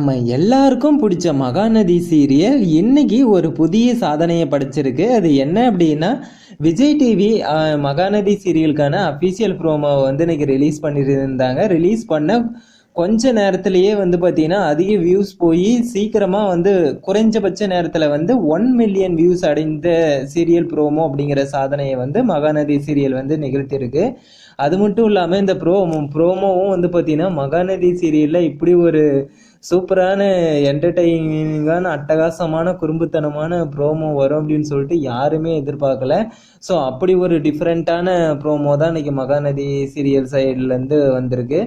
நம்ம எல்லாருக்கும் பிடிச்ச மகாநதி சீரியல் இன்னைக்கு ஒரு புதிய சாதனையை படைச்சிருக்கு. அது என்ன அப்படின்னா விஜய் டிவி மகாநதி சீரியலுக்கான அஃபீஷியல் ப்ரோமோ வந்து இன்னைக்கு ரிலீஸ் பண்ணியிருந்தாங்க. ரிலீஸ் பண்ண கொஞ்ச நேரத்திலேயே வந்து பார்த்தீங்கன்னா அதிக வியூஸ் போய் சீக்கிரமாக வந்து குறைஞ்சபட்ச நேரத்தில் வந்து ஒன் மில்லியன் வியூஸ் அடைந்த சீரியல் ப்ரோமோ அப்படிங்கிற சாதனையை வந்து மகாநதி சீரியல் வந்து நிகழ்த்தியிருக்கு. அது மட்டும் இல்லாமல் இந்த ப்ரோமோ ப்ரோமோவும் வந்து பார்த்தீங்கன்னா மகாநதி சீரியலில் இப்படி ஒரு சூப்பரான என்டர்டெய்னிங்கான அட்டகாசமான குறும்புத்தனமான ப்ரோமோ வரும் அப்படின்னு சொல்லிட்டு யாருமே எதிர்பார்க்கல. ஸோ அப்படி ஒரு டிஃப்ரெண்ட்டான ப்ரோமோ தான் இன்னைக்கு மகாநதி சீரியல் சைட்லேருந்து வந்திருக்கு.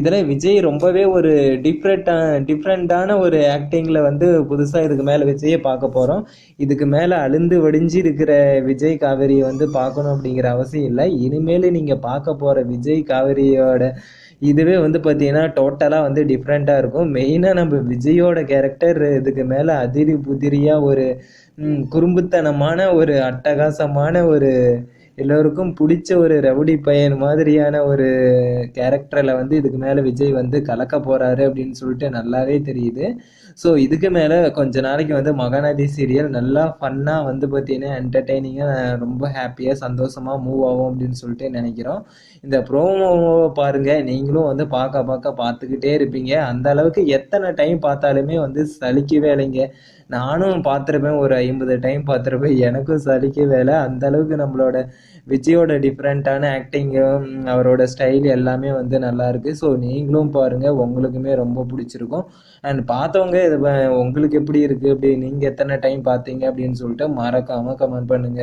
இதில் விஜய் ரொம்பவே ஒரு டிஃப்ரெண்ட்டான டிஃப்ரெண்ட்டான ஒரு ஆக்டிங்கில் வந்து புதுசாக இதுக்கு மேலே விஜயை பார்க்க போகிறோம் இதுக்கு மேலே அழுந்து வடிஞ்சு இருக்கிற விஜய் காவேரியை வந்து பார்க்கணும் அப்படிங்கிற அவசியம் இல்லை. இனிமேல் நீங்கள் பார்க்க போகிற விஜய் காவேரியோட இதுவே வந்து பார்த்தீங்கன்னா டோட்டலாக வந்து டிஃப்ரெண்ட்டாக இருக்கும். மெயினாக நம்ம விஜயோட கேரக்டர் இதுக்கு மேலே அதிரி புதிரியாக ஒரு குறும்புத்தனமான ஒரு அட்டகாசமான ஒரு எல்லோருக்கும் பிடிச்ச ஒரு ரவுடி பையன் மாதிரியான ஒரு கேரக்டரில் வந்து இதுக்கு மேலே விஜய் வந்து கலக்க போகிறாரு அப்படின்னு சொல்லிட்டு நல்லாவே தெரியுது. ஸோ இதுக்கு மேலே கொஞ்ச நாளைக்கு வந்து மகாநதி சீரியல் நல்லா ஃபன்னாக வந்து பார்த்தீங்கன்னா என்டர்டெய்னிங்காக ரொம்ப ஹாப்பியாக சந்தோஷமாக மூவ் ஆகும் அப்படின்னு சொல்லிட்டு நினைக்கிறோம். இந்த ப்ரோமோவை பாருங்கள் நீங்களும் வந்து பார்க்க பார்க்க பார்த்துக்கிட்டே இருப்பீங்க. அந்த அளவுக்கு எத்தனை டைம் பார்த்தாலுமே வந்து சலிக்கவே இல்லைங்க. நானும் பார்த்துருப்பேன். ஒரு ஐம்பது டைம் பார்த்துருப்பேன். எனக்கும் சலிக்க வேலை அந்த அளவுக்கு நம்மளோட விஜயோட டிஃப்ரெண்ட்டான ஆக்டிங்கும் அவரோட ஸ்டைல் எல்லாமே வந்து நல்லா இருக்கு. ஸோ நீங்களும் பாருங்க உங்களுக்குமே ரொம்ப பிடிச்சிருக்கும். அண்ட் பார்த்தவங்க இது உங்களுக்கு எப்படி இருக்கு? அப்படி நீங்கள் எத்தனை டைம் பார்த்தீங்க? அப்படின்னு சொல்லிட்டு மறக்காமல் கமெண்ட் பண்ணுங்க.